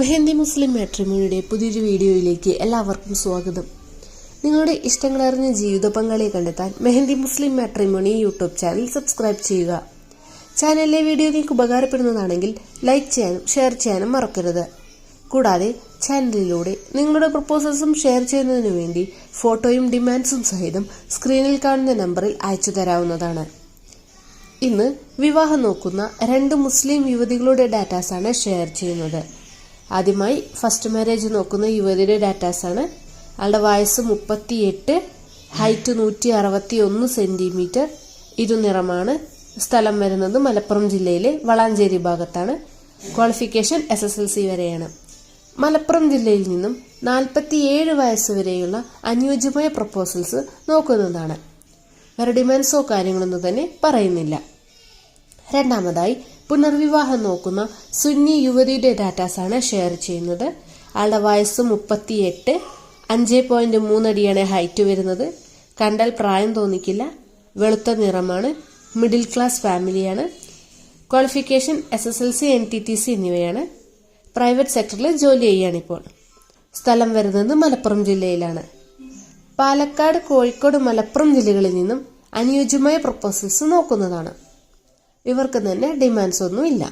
മെഹന്തി മുസ്ലിം മാട്രിമോണിയുടെ പുതിയൊരു വീഡിയോയിലേക്ക് എല്ലാവർക്കും സ്വാഗതം. നിങ്ങളുടെ ഇഷ്ടങ്ങളറിഞ്ഞ ജീവിത പങ്കാളിയെ കണ്ടെത്താൻ Mehandi Muslim matrimony YouTube channel subscribe ചെയ്യുക. ചാനലിലെ വീഡിയോ നിങ്ങൾക്ക് ഉപകാരപ്പെടുന്നതാണെങ്കിൽ ലൈക്ക് ചെയ്യാനും ഷെയർ ചെയ്യാനും മറക്കരുത്. കൂടാതെ ചാനലിലൂടെ നിങ്ങളുടെ പ്രപ്പോസൽസും ഷെയർ ചെയ്യുന്നതിനു വേണ്ടി ഫോട്ടോയും ഡിമാൻഡ്സും സഹിതം സ്ക്രീനിൽ കാണുന്ന നമ്പറിൽ അയച്ചു തരാവുന്നതാണ്. ഇന്ന് വിവാഹം നോക്കുന്ന രണ്ട് മുസ്ലിം യുവതികളുടെ ഡാറ്റാസാണ് ഷെയർ ചെയ്യുന്നത്. ആദ്യമായി ഫസ്റ്റ് മാരേജ് നോക്കുന്ന യുവതിയുടെ ഡാറ്റാസാണ് ആളുടെ വയസ്സ് മുപ്പത്തിയെട്ട് ഹൈറ്റ് നൂറ്റി അറുപത്തി ഒന്ന് സെന്റിമീറ്റർ ഇരുനിറമാണ്. സ്ഥലം വരുന്നത് മലപ്പുറം ജില്ലയിലെ വളാഞ്ചേരി ഭാഗത്താണ്. Qualification S S L C വരെയാണ്. മലപ്പുറം ജില്ലയിൽ നിന്നും നാൽപ്പത്തിയേഴ് വയസ്സ് വരെയുള്ള അനുയോജ്യമായ പ്രപ്പോസൽസ് നോക്കുന്നതാണ്. വേറെ ഡിമാൻഡ്സോ കാര്യങ്ങളൊന്നും തന്നെ പറയുന്നില്ല. രണ്ടാമതായി പുനർവിവാഹം നോക്കുന്ന സുന്നി യുവതിയുടെ ഡാറ്റാസാണ് ഷെയർ ചെയ്യുന്നത്. ആളുടെ വയസ്സ് മുപ്പത്തിയെട്ട് അഞ്ച് പോയിന്റ് മൂന്നടിയാണ് ഹൈറ്റ് വരുന്നത്. കണ്ടാൽ പ്രായം തോന്നിക്കില്ല. വെളുത്ത നിറമാണ്. മിഡിൽ ക്ലാസ് ഫാമിലിയാണ്. Qualification S S L C N T T C എന്നിവയാണ്. പ്രൈവറ്റ് സെക്ടറിൽ ജോലി ചെയ്യുകയാണിപ്പോൾ സ്ഥലം വരുന്നത് മലപ്പുറം ജില്ലയിലാണ്. പാലക്കാട് കോഴിക്കോട് മലപ്പുറം ജില്ലകളിൽ നിന്നും അനുയോജ്യമായ പ്രപ്പോസൽസ് നോക്കുന്നതാണ്. ഇവർക്ക് തന്നെ ഡിമാൻഡ്സ് ഒന്നുമില്ല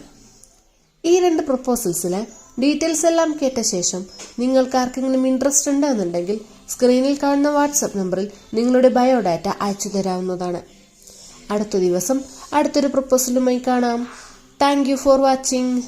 ഈ രണ്ട് പ്രപ്പോസൽസിലെ ഡീറ്റെയിൽസ് എല്ലാം കേട്ട ശേഷം നിങ്ങൾക്ക് ആർക്കെങ്കിലും ഇൻട്രസ്റ്റ് ഉണ്ടെന്നുണ്ടെങ്കിൽ സ്ക്രീനിൽ കാണുന്ന വാട്സപ്പ് നമ്പറിൽ നിങ്ങളുടെ ബയോഡാറ്റ അയച്ചു തരാവുന്നതാണ്. അടുത്ത ദിവസം അടുത്തൊരു പ്രപ്പോസലുമായി കാണാം. Thank for watching